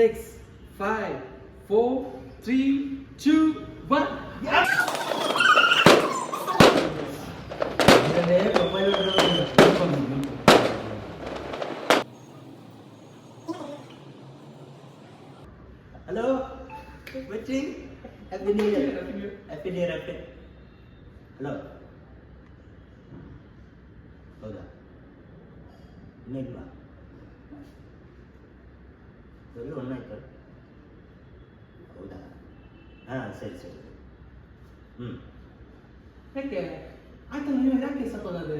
Six five four three two one hello ಬಚ್ಚಿ happy new year happy new year happy hello ಹೌದಾ ಇನ್ನೂ ಸರಿ ಒನ್ನಾಯ್ತು ಹೌದಾ? ಹಾಂ ಸರಿ ಸರಿ. ಹ್ಞೂ ಯಾಕೆ? ಆಯ್ತು ನೀವು ಯಾಕೆ ಸತ್ತೋದಾದ್ರೆ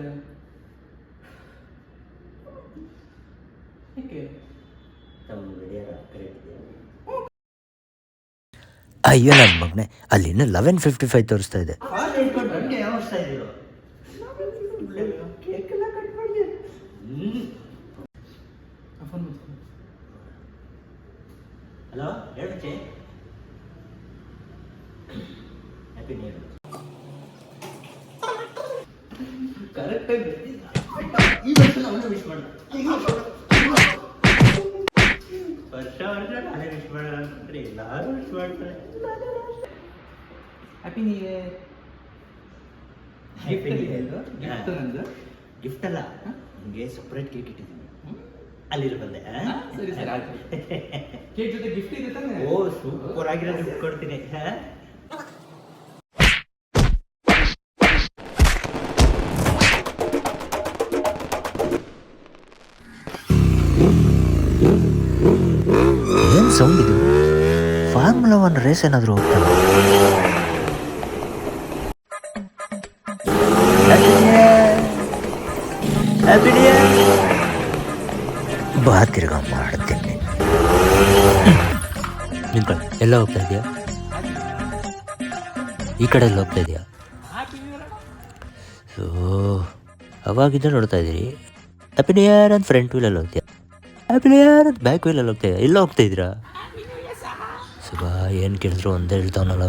ಯಾಕೆ? ತಮ್ಮ ಗಡಿಯಾರ ಕರೆಕ್ಟ್ ಅಯ್ಯೋ ನನ್ನ ಮಗನೇ ಅಲ್ಲಿ ಇನ್ನೂ ಲೆವೆನ್ ಫಿಫ್ಟಿ ಫೈವ್ ತೋರಿಸ್ತಾ ಇದೆ ಕಾಲ್ ಹಿಡ್ಕೊಂಡು ಹಂಗೆ ಯಾವಸ್ತಾ ಇದ್ದೀರೋ ಕೇಕ್ ಎಲ್ಲ ಕಟ್ ಮಾಡಿ ಹ್ಞೂ ಫೋನ್ ಮಾಡ್ತೀನಿ ಹಲೋ ಹೇಳುತ್ತೆ ಹ್ಯಾಪಿ ನ್ಯೂ ಇಯರ್ ಕರೆಕ್ಟಾಗಿ ಈ ವರ್ಷ ಅವನು ವಿಶ್ ಮಾಡ ವರ್ಷ ವರ್ಷ ನಾನೇ ವಿಶ್ ಮಾಡೋಣ ಅಂತಂದ್ರೆ ಎಲ್ಲರೂ ವಿಶ್ ಮಾಡ್ತಾರೆ. Happy new year. ಗಿಫ್ಟ್ ನಂದು? ಗಿಫ್ಟ್ ಅಲ್ಲ. ನಿಮಗೆ ಸಪ್ರೇಟ್ ಕೇಕ್ ಇಟ್ಟಿದ್ದೀನಿ. ಅಲ್ಲಿರು ಬಂದೆ? ಸರಿ, ಸರಿ, ಆಯ್ತು. ಕೇಕ್ ಜೊತೆ ಗಿಫ್ಟ್ ಇದೆ ತಾನೆ ಓ ಸೂಪರ್ ಆಗಿರೋ ಗಿಫ್ಟ್ ಕೊಡ್ತೀನಿ? ಏನು ಸೌಂಡ್ ಇದು ಫಾರ್ಮುಲಾ ಒನ್ ರೇಸ್ ಏನಾದರೂ ಹೋಗ್ತಾನೆ ಹ್ಯಾಪಿ Year. ಬಾ, ತಿರ್ಗಾ ಮಾಡ್ತೀನಿ. ನಿಂತ್ಕೊಳ್ಳಿ ಎಲ್ಲ ಹೋಗ್ತಾ ಇದೆಯಾ? ಈ ಕಡೆ ಎಲ್ಲ ಹೋಗ್ತಾ ಇದೆಯಾ? ಸೊ ಅವಾಗಿದ್ದ ನೋಡ್ತಾ ಇದ್ದೀರಿ. ಹ್ಯಾಪಿ ನ್ಯೂ ಇಯರ್ ಅಂತ ಫ್ರಂಟ್ ವೀಲಲ್ಲಿ ಹೋಗ್ತೀಯ? ಹ್ಯಾಪಿ ನ್ಯೂ ಇಯರ್ ಅಂತ ಬ್ಯಾಕ್ ವೀಲಲ್ಲಿ ಹೋಗ್ತಾ ಎಲ್ಲ ಹೋಗ್ತಾ ಇದ್ದೀರಾ ಸುಬಾ ಏನು ಕೇಳಿದ್ರು ಒಂದೇ ಹೇಳ್ತಾವನಲ್ಲ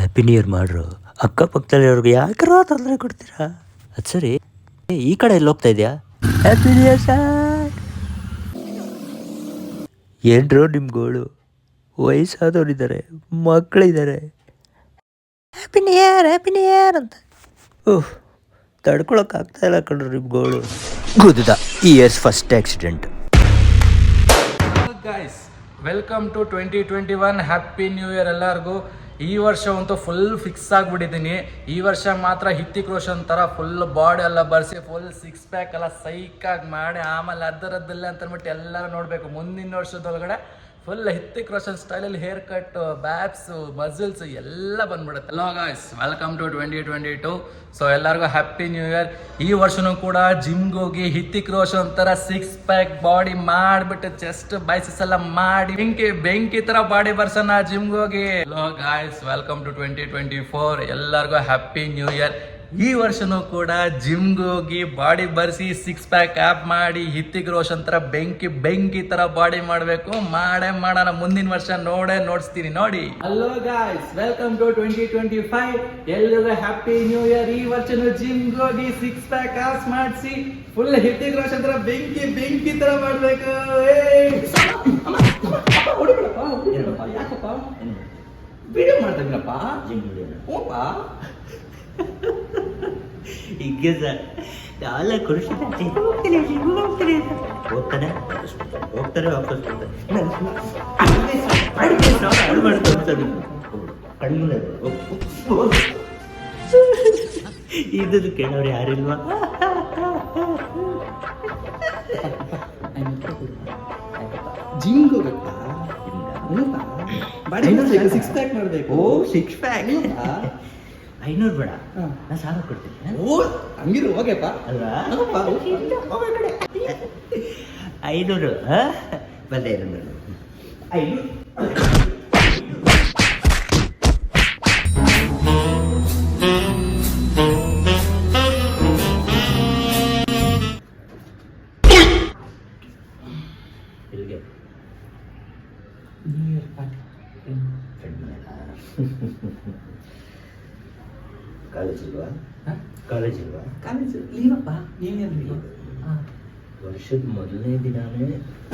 ಹ್ಯಾಪಿ ನಿಯರ್ ಮಾಡ್ರು. ಅಕ್ಕಪಕ್ಕದಲ್ಲಿ ಅವ್ರಿಗೆ ಯಾಕರೋ ತೊಂದರೆ ಕೊಡ್ತೀರಾ? ಅದು ಸರಿ. ಈ ಕಡೆ ಎಲ್ಲ ಹೋಗ್ತಾ ಇದೆಯಾ? ಹ್ಯಾಪಿ ನಿಯರ್ ಇಯರ್ ಸರ್ ಏನ್ರೋ ನಿಮ್ಮ ಗೋಳು. ವಯಸ್ಸಾದವರಿದ್ದಾರೆ ಮಕ್ಕಳಿದ್ದಾರೆ. Happy new year happy new year ಅಂತ. ಓಹ್ ತಡ್ಕೊಳಕ್ ಆಗ್ತಾ ಇಲ್ಲ ಕಣ್ರು ನಿಮ್ಮ ಗೋಳು. ಗುದ್ದ years first accident guys welcome to twenty twenty one happy new year ಎಲ್ಲರಿಗೂ. ಈ ವರ್ಷ ಅಂತೂ ಫುಲ್ ಫಿಕ್ಸ್ ಆಗಿಬಿಟ್ಟಿದ್ದೀನಿ. ಈ ವರ್ಷ ಮಾತ್ರ ಹಿತ್ತಿಕ್ ರೋಷನ್ ಥರ ಫುಲ್ ಬಾಡಿ ಎಲ್ಲ ಬರೆಸಿ ಫುಲ್ ಸಿಕ್ಸ್ ಪ್ಯಾಕ್ ಎಲ್ಲ ಸೈಕಾಗಿ ಮಾಡಿ, ಆಮೇಲೆ ಅದರದ್ದಲ್ಲೇ ಅಂತಂದ್ಬಿಟ್ಟು ಎಲ್ಲರೂ ನೋಡಬೇಕು. ಮುಂದಿನ ವರ್ಷದೊಳಗಡೆ ಫುಲ್ ಹಿತ್ತಿಕ್ ರೋಷನ್ ಸ್ಟೈಲಲ್ಲಿ ಹೇರ್ ಕಟ್ ಬ್ಯಾಬ್ಸ್ ಮಸಲ್ಸ್ ಎಲ್ಲ ಬಂದ್ಬಿಡುತ್ತೆ. Hello guys welcome to twenty twenty two so ಎಲ್ಲರಿಗೂ ಹ್ಯಾಪಿ ನ್ಯೂ ಇಯರ್ ಈ ವರ್ಷನೂ ಕೂಡ ಜಿಮ್ಗೆ ಹೋಗಿ ಹಿತ್ತಿಕ್ ರೋಷನ್ ಥರ ಸಿಕ್ಸ್ ಪ್ಯಾಕ್ ಬಾಡಿ ಮಾಡಿಬಿಟ್ಟು ಚೆಸ್ಟ್ ಬೈಸಸ್ ಎಲ್ಲ ಮಾಡಿ ಬೆಂಕಿ ಬೆಂಕಿ ಥರ ಬಾಡಿ ಬರ್ಸೋಣ ಜಿಮ್ಗೆ ಹೋಗಿ. Hello guys welcome to twenty twenty four ಎಲ್ಲರಿಗೂ ಹ್ಯಾಪಿ ನ್ಯೂ ಇಯರ್ ಈ ವರ್ಷನೂ ಕೂಡ ಜಿಮ್ಗೆ ಹೋಗಿ ಬಾಡಿ ಬರ್ಸಿ ಸಿಕ್ಸ್ ಪ್ಯಾಕ್ ಆ್ಯಪ್ ಮಾಡಿ ಹಿತ್ತಿಗ್ ರೋಷನ್ ಥರ ಬೆಂಕಿ ಬೆಂಕಿ ಥರ ಬಾಡಿ ಮಾಡಬೇಕು ಮಾಡೇ ಮಾಡೋಣ ಮುಂದಿನ ವರ್ಷ ನೋಡೇ ನೋಡಿಸ್ತೀನಿ ನೋಡಿ hello guys welcome to twenty twenty five ಎಲ್ರಿಗೂ ಹ್ಯಾಪಿ ನ್ಯೂ ಇಯರ್ ಈ ವರ್ಷನೂ ಜಿಮ್ಗೆ ಹೋಗಿ ಸಿಕ್ಸ್ ಪ್ಯಾಕ್ ಆಪ್ಸ್ ಮಾಡಿಸಿ ಫುಲ್ ಹಿತ್ತಿಗ್ ರೋಷನ್ ಥರ ಬೆಂಕಿ ಬೆಂಕಿ ಥರ ಮಾಡಬೇಕು ಯಾಕಪ್ಪ? ವಿಡಿಯೋ ಮಾಡ್ತಾ ಜಿಮ್ ವಿಡಿಯೋ ಓಪ ಹೀಗೆ ಸರ್ ಎಲ್ಲ ಖುಷಿ ಹೋಗ್ತೀನಿ. ಹೋಗ್ತಾರೆ ವಾಪಸ್ ಬರ್ತಾರೆ. ಮಾಡ್ತಾರೆ ಇದನ್ನು ಕೇಳೋರು ಯಾರಿಲ್ವಾ? ಜಿಮ್ಗೆ ಹೋಗಪ್ಪ ಬಾಡಿ ಸಿಕ್ಸ್ ಪ್ಯಾಕ್ ಮಾಡಬೇಕು ಓ ಸಿಕ್ಸ್ ಪ್ಯಾಕ್ ಐನೂರು ಬೇಡ. ನಾ ನಾನು ಸಾವಿರ ಕೊಡ್ತೀನಿ ಓ ಹಂಗಿರು ಹೋಗಪ್ಪ ಅಲ್ವಾ? ಐನೂರು ಬಂದೆ ಐನೂರು ಐನೂರು. ಇಲ್ಲಿಗೆ. ಪಾರ್ಟಿ ಕಾಲೇಜ್ ಇಲ್ವಾ? ಕಾಲೇಜ್ ಇಲ್ವಾ? ಕಾಲೇಜ್ ಲೀವಪ್ಪ ನೀವೇನು ಲೀವ್ ವರ್ಷದ ಮೊದಲನೇ ದಿನಾನೇ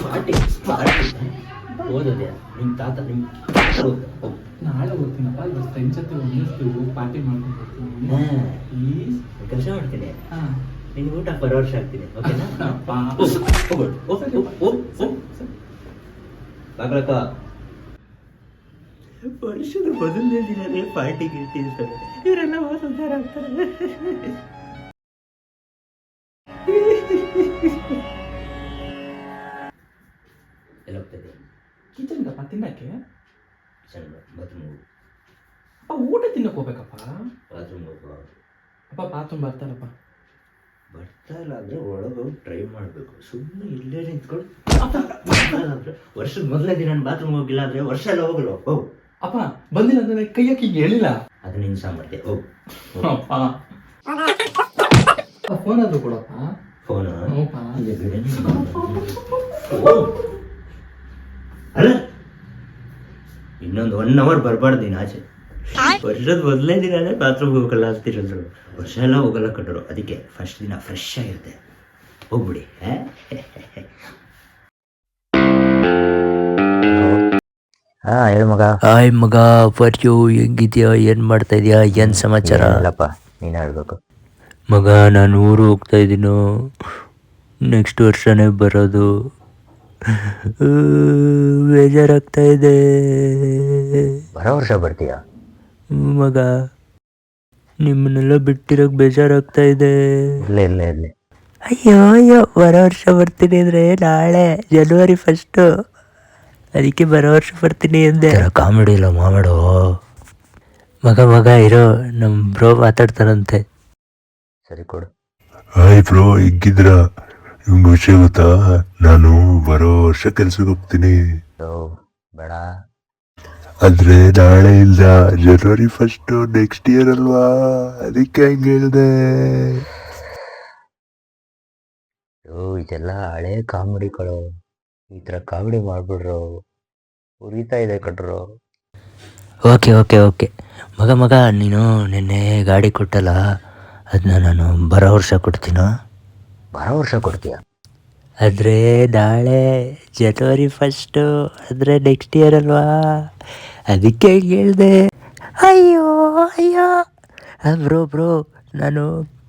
ಪಾರ್ಟಿ ಪಾರ್ಟಿ ಓದೋದೆ ನಿಮ್ಮ ತಾತ ನಿಮ್ಮ. ನಾಳೆ ಹೋಗ್ತೀನಪ್ಪ ಇವತ್ತು ಫ್ರೆಂಡ್ಸ್ ಜೊತೆ ಒಂದಿಸ್ತೀವಿ ಪಾರ್ಟಿ ಮಾಡ್ಕೊಂಡು. ಪ್ಲೀಸ್ ಕೆಲಸ ಮಾಡ್ತೀನಿ. ಹಾಂ. ನಿನ್ ಊಟ ಪರವರ್ಷ ಆಗ್ತೀನಿ ಓಕೆನಾ ಅಪ್ಪ. ಓಕೆ ಹೋಗ್ಬಿಡು. ವರ್ಷದ ಮೊದಲನೇ ದಿನನೇ ಪಾರ್ಟಿ ಇರ್ತಾರೆ. ಇವರೆಲ್ಲ ಸುಂದರ ಆಗ್ತಾರೆ. ಎಲ್ಲ ಹೋಗ್ತದೆ ಕಿಚನ್ಗಪ್ಪ ತಿನ್ನಕ್ಕೆ? ಬಾತ್ರೂಮ್ ಅಪ್ಪ ಊಟ ತಿನ್ನಕ್ಕೆ ಹೋಗ್ಬೇಕಪ್ಪ? ಬಾತ್ರೂಮ್ ಹೋಗುವ ಅಪ್ಪ ಬಾತ್ರೂಮ್ ಬರ್ತಾರಪ್ಪ ಬರ್ತಾ ಇಲ್ಲ ಅಂದ್ರೆ ಒಳಗೆ ಹೋಗಿ ಟ್ರೈ ಮಾಡಬೇಕು. ಸುಮ್ಮನೆ ಇಲ್ಲೇ ನಿಂತ್ಕೊಂಡು ವರ್ಷದ ಮೊದಲನೇ ದಿನ ಬಾತ್ರೂಮ್ ಹೋಗಿಲ್ಲ ಅಂದ್ರೆ ವರ್ಷ ಎಲ್ಲ ಹೋಗಲ್ಲ ಹೋಗು. ಅಪ್ಪ ಬಂದಿಲ್ಲ ಅಂದ್ರೆ ಕೈ ಹಾಕಿ ಹಿಂಗೆ ಹೇಳಿಲ್ಲ? ಅದು ನಿನ್ ಸಾಮರ್ಥ್ಯ. ಓ ಅಪ್ಪ. ಫೋನ್ ಆದ್ರೂ ಕೊಡಪ್ಪ? ಫೋನ್ ಅಲ್ಲ ಇನ್ನೊಂದು ಒನ್ ಅವರ್ ಬರಬಾರ್ದು ನೀನು ಆಚೆ. ವರ್ಷದ ಮೊದಲನೇ ದಿನ ಬಾತ್ರೂಮ್ ಹೋಗಲ್ಲ ಅಂತಿರಲ್ರು ವರ್ಷ ಎಲ್ಲ ಹೋಗಲ್ಲ ಕಟ್ಟರು ಅದಕ್ಕೆ ಫಸ್ಟ್ ದಿನ ಫ್ರೆಶ್ ಆಗಿರುತ್ತೆ. ಹೋಗ್ಬಿಡಿ. ಹಾ ಹೇಳು ಮಗ. ಹಾಯ್ ಮಗ ಪರ್ಯು ಹೆಂಗಿದ್ಯಾ ಏನ್ ಮಾಡ್ತಾ ಇದೀಯಾ ಏನ್ ಸಮಾಚಾರ? ಇಲ್ಲಪ್ಪ ನೀನು ಹೇಳ್ಬೇಕು. ಮಗ ನಾನು ಊರು ಹೋಗ್ತಾ ಇದ್ದೀನೋ. ನೆಕ್ಸ್ಟ್ ವರ್ಷನೇ ಬರೋದು. ಬೇಜಾರಾಗ್ತಾ ಇದೆ. ಬರೋ ವರ್ಷ ಬರ್ತೀಯಾ? ಮಗ ನಿಮ್ಮನ್ನೆಲ್ಲ ಬಿಟ್ಟಿರೋಕ್ ಬೇಜಾರಾಗ್ತಾ ಇದೆ. ಇಲ್ಲ ಇಲ್ಲ ಇಲ್ಲ ಅಯ್ಯೋ ಅಯ್ಯೋ ಬರೋ ವರ್ಷ ಬರ್ತೀನಿ ಅಂದ್ರೆ ನಾಳೆ ಜನವರಿ ಫಸ್ಟು ಅದಕ್ಕೆ ಬರೋ ವರ್ಷ ಬರ್ತೀನಿ ಅಂದೆ. ಕಾಮಿಡಿ ಇಲ್ಲ ಮಾಮಾಡು ಮಗ ಮಗ ಇರೋ ನಮ್ಮ ಬ್ರೋ ಮಾತಾಡ್ತಾರಂತೆ ಸರಿ ಕೊಡು. ಹಾಯ್ ಬ್ರೋ ಹಿಂಗಿದ್ರ ನಿಮ್ಗೆ ವಿಷಯ ಗೊತ್ತಾ? ನಾನು ಬರೋ ವರ್ಷ ಕೆಲ್ಸಕ್ಕೆ ಹೋಗ್ತೀನಿ. ಓ, ಬೇಡ. ಆದ್ರೆ ನಾಳೆ ಇಲ್ಲ. ಜನವರಿ ಫಸ್ಟ್ ನೆಕ್ಸ್ಟ್ ಇಯರ್ ಅಲ್ವಾ? ಅದಕ್ಕೆ ಹಂಗೆ ಹೇಳ್ದೆ. ಓ ಇದೆಲ್ಲ ಹಳೆ ಕಾಮಿಡಿಗಳು ಈ ಥರ ಕಾಮಿಡಿ ಮಾಡ್ಬಿಡ್ರು. ಉರಿತಾ ಇದೆ ಕಟ್ರು ಓಕೆ ಓಕೆ ಓಕೆ. ಮಗ ಮಗ ನೀನು ನಿನ್ನೆ ಗಾಡಿ ಕೊಟ್ಟಲ್ಲ ಅದನ್ನ ನಾನು ಬರೋ ವರ್ಷ ಕೊಡ್ತೀನೋ? ಬರೋ ವರ್ಷ ಕೊಡ್ತೀಯ? ಆದರೆ ನಾಳೆ ಜನವರಿ ಫಸ್ಟು ಅಂದರೆ ನೆಕ್ಸ್ಟ್ ಇಯರ್ ಅಲ್ವಾ? ಅದಕ್ಕೆ ಹೇಳಿದೆ. ಅಯ್ಯೋ ಅಯ್ಯೋ. ಬ್ರೋ ಬ್ರೋ ನಾನು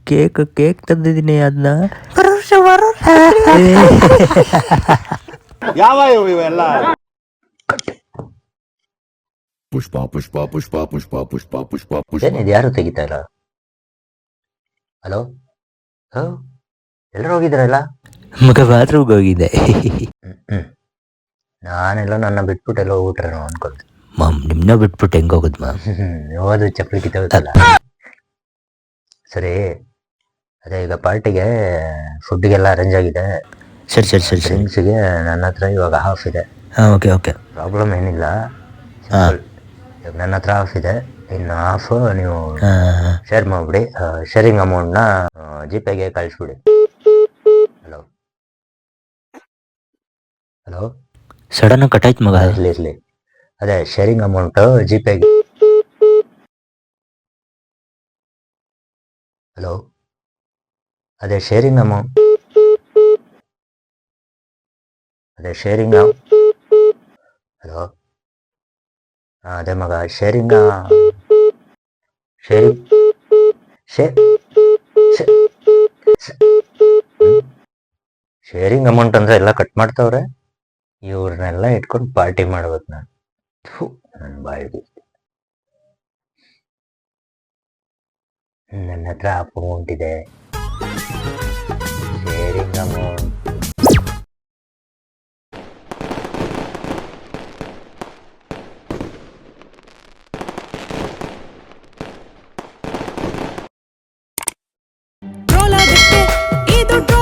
ಕೇಕ್ ಕೇಕ್ ತಂದಿದ್ದೀನಿ ಅದನ್ನ ಬರೋ ವರ್ಷ ಬರೋ ಪುಷ್ಪ ಪುಷ್ಪ ಪುಷ್ಪ ಪುಷ್ಪ ಪುಷ್ಪ ಪುಷ್ಪ ಪುಷ್ಪ ಏನಿದು ಯಾರು ತೆಗಿತಾ ಇಲ್ಲ? ಹಲೋ? ಹೋ? ಎಲ್ಲರೂ ಹೋಗಿದ್ರಲ್ಲ ಮಗ ಬಾತ್ರೂಮ್ಗೆ ಹೋಗಿದ್ದೆ ನಾನೆಲ್ಲ ನನ್ನ ಬಿಟ್ಬಿಟ್ಟು ಎಲ್ಲ ಹೋಗ್ಬಿಟ್ರೇನೋ ಅನ್ಕೊಂಡೆ. ಮಾಮ್ ನಿಮ್ಮನ್ನ ಬಿಟ್ಬಿಟ್ಟು ಹೆಂಗೆ ಹೋಗುದು ಮಾಮ್? ಯಾವುದು ಚಪ್ಪಲಿ ಕಿತ್ತೋಗುತ್ತಲ್ಲ? ಸರಿ. ಅದೇ ಈಗ ಪಾರ್ಟಿಗೆ ಫುಡ್ಗೆಲ್ಲ ಅರೇಂಜ್ ಆಗಿದೆ. ಸರಿ ಸರಿ ಸರಿ ಸರಿ. ಡ್ರಿಂಕ್ಸ್ಗೆ ನನ್ನ ಹತ್ರ ಇವಾಗ ಹಾಫ್ ಇದೆ. ಹಾಂ ಓಕೆ ಓಕೆ. ಪ್ರಾಬ್ಲಮ್ ಏನಿಲ್ಲ. ಹಾಂ. ನನ್ನ ಹತ್ರ ಆಫ್ ಇದೆ. ಇನ್ನು ಹಾಫ್ ನೀವು ಶೇರ್ ಮಾಡಿಬಿಡಿ. ಶೇರಿಂಗ್ ಅಮೌಂಟ್ನ ಜಿಪೇಗೆ ಕಳಿಸ್ಬಿಡಿ. ಹಲೋ ಹಲೋ ಸಡನ್ ಕಟಾಯ್ತು ಮಗ. ಇರಲಿ ಇರಲಿ. ಅದೇ ಶೇರಿಂಗ್ ಅಮೌಂಟ್ ಜಿಪೇಗೆ ಹಲೋ ಅದೇ ಶೇರಿಂಗ್ ಅಮೌಂಟ್ ಅದೇ ಶೇರಿಂಗ್ ಹಲೋ ಅದೇ ಮಗ ಶೇರಿಂಗ್ ಶೇರಿಂಗ್ ಶೇರಿಂಗ್ ಅಮೌಂಟ್ ಅಂದ್ರೆ ಎಲ್ಲ ಕಟ್ ಮಾಡ್ತಾವ್ರೆ. ಇವ್ರನ್ನೆಲ್ಲ ಇಟ್ಕೊಂಡು ಪಾರ್ಟಿ ಮಾಡ್ಬೇಕು ನಾನು. ನನ್ನ ಬಾಯಿಗೆ ನನ್ನ ಹತ್ರ ಅಮೌಂಟ್ ಇದೆ ಶೇರಿಂಗ್ ಅಮೌಂಟ್ ಟ್ರೋಲ್ ಆಗುತ್ತೆ ಇದು ಟ್ರೋಲ್